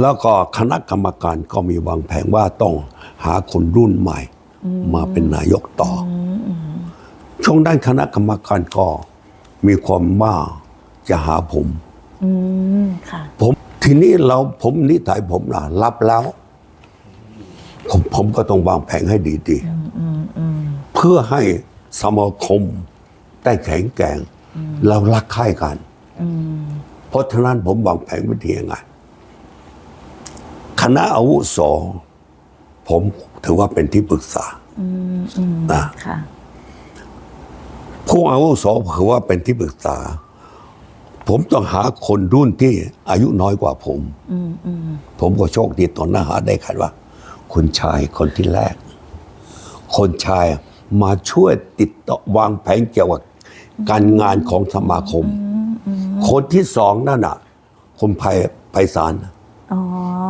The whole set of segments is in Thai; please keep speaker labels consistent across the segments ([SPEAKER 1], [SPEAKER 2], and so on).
[SPEAKER 1] แล้วก็คณะกรรมการก็มีวางแผนว่าต้องหาคนรุ่นใหม่ มาเป็นนายกต่ออช่วงด้านคณะกรรมการก็มีความว่าจะหาผม
[SPEAKER 2] อืมค่ะ
[SPEAKER 1] ผมทีนี้เราผมนิสัยผมล่ะ รับแล้ว ผมผมก็ต้องวางแผนให้ดีๆเพื่อให้สมาคมได้แข็งแกร่งเรารักใคร่กัน เพราะฉะนั้นผมวางแผนวิธียังไงค ณะอาวุโสผมถือว่าเป็นที่ปรึกษานะ
[SPEAKER 2] ค่ะ
[SPEAKER 1] ผู้อาวุโสถือว่าเป็นที่ปรึกษา ผมต้องหาคนรุ่นที่อายุน้อยกว่าผมผมก็โชคดีตอนนั้นหาได้คันว่า คนชายคนที่แรก คนชายมาช่วยติดต่อวางแผนเกี่ยวกับการงานของสมาคม คนที่สองนั่นอะคนไพไพศาล
[SPEAKER 2] อ๋อ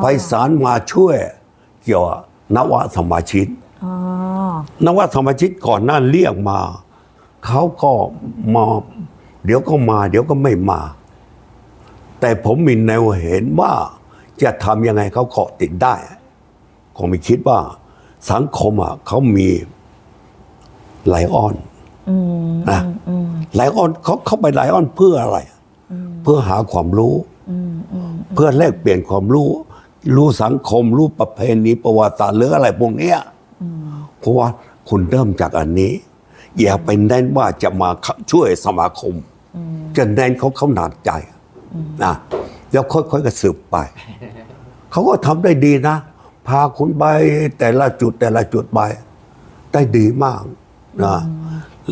[SPEAKER 1] ไพศาลมาช่วยเกี่ยวกับนวสมาชิก
[SPEAKER 2] อ๋อน
[SPEAKER 1] วสมาชิกก่อนหน้าเรียกมา เขาก็มาเดี๋ยวก็มาเดี๋ยวก็ไม่มา แต่ผมมีแนวเห็นว่าจะทำยังไงเขาเกาะติดได้คงไม่คิดว่าสังคมอะเขามีไลออน
[SPEAKER 2] อืม
[SPEAKER 1] นะ
[SPEAKER 2] อืม
[SPEAKER 1] ไลออนเขาเข้าไปไลออนเพื่ออะไร เพื่อหาความรู้
[SPEAKER 2] อืมอืม
[SPEAKER 1] เพื่อแลกเปลี่ยนความรู้ รู้สังคม รู้ประเพณีประวัติศาสตร์หรืออะไรพวกเนี้ยเพราะว่าคุณเริ่มจากอันนี้ อย่าไปเน้นว่าจะมาช่วยสมาคม จะเน้นเขาเขาหนักใจนะแล้วค่อยๆก็สืบไป เขาก็ทำได้ดีนะ พาคุณไปแต่ละจุดแต่ละจุดไปได้ดีมากนะ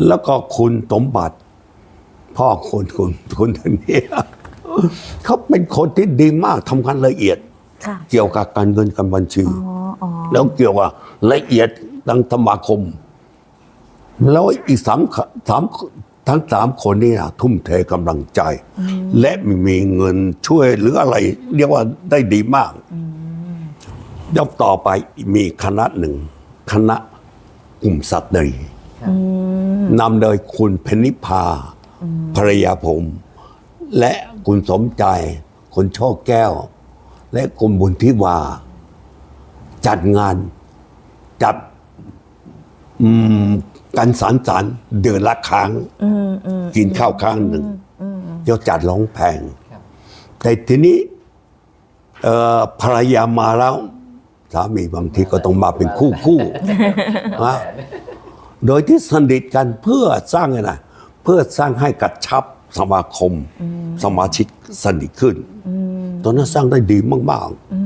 [SPEAKER 1] แล้วก็คุณสมบัติพ่อคุณคุณคุณท่านนี้ เขาเป็นคนที่ดีมากทำงานละเอียด
[SPEAKER 2] ค่ะ
[SPEAKER 1] เกี่ยวกับการเงินการบัญชี
[SPEAKER 2] อ๋ออ๋อ
[SPEAKER 1] แล้วเกี่ยวกับละเอียดทางสมาคม แล้วอีกสามสามทั้งสามคนนี่นะทุ่มเทกำลังใจ และมีเงินช่วยหรืออะไร เรียกว่าได้ดีมากยกต่อไปมีคณะหนึ่ง คณะกลุ่มสตรี
[SPEAKER 2] อืม
[SPEAKER 1] นำโดยคุณเพนนิพาภรรยาผม และ คุณสมใจ คุณโชคแก้ว และคุณบุญทิวา จัดงาน จัดอืมการสารสารเดือนละครั้ง
[SPEAKER 2] อืมอืม
[SPEAKER 1] กินข้าวครั้งหนึ่งเดี๋ยวจัดร้องแพง แต่ทีนี้เอ่อภรรยามาแล้ว สามีบางทีก็ต้องมาเป็นคู่คู่ๆนะโดยที่สนิทกันเพื่อสร้างอะไรเพื่อสร้างให้กระชับ สมาคม สมาชิกสนิทขึ้น ตอนนั้นสร้างได้ดีมาก ๆ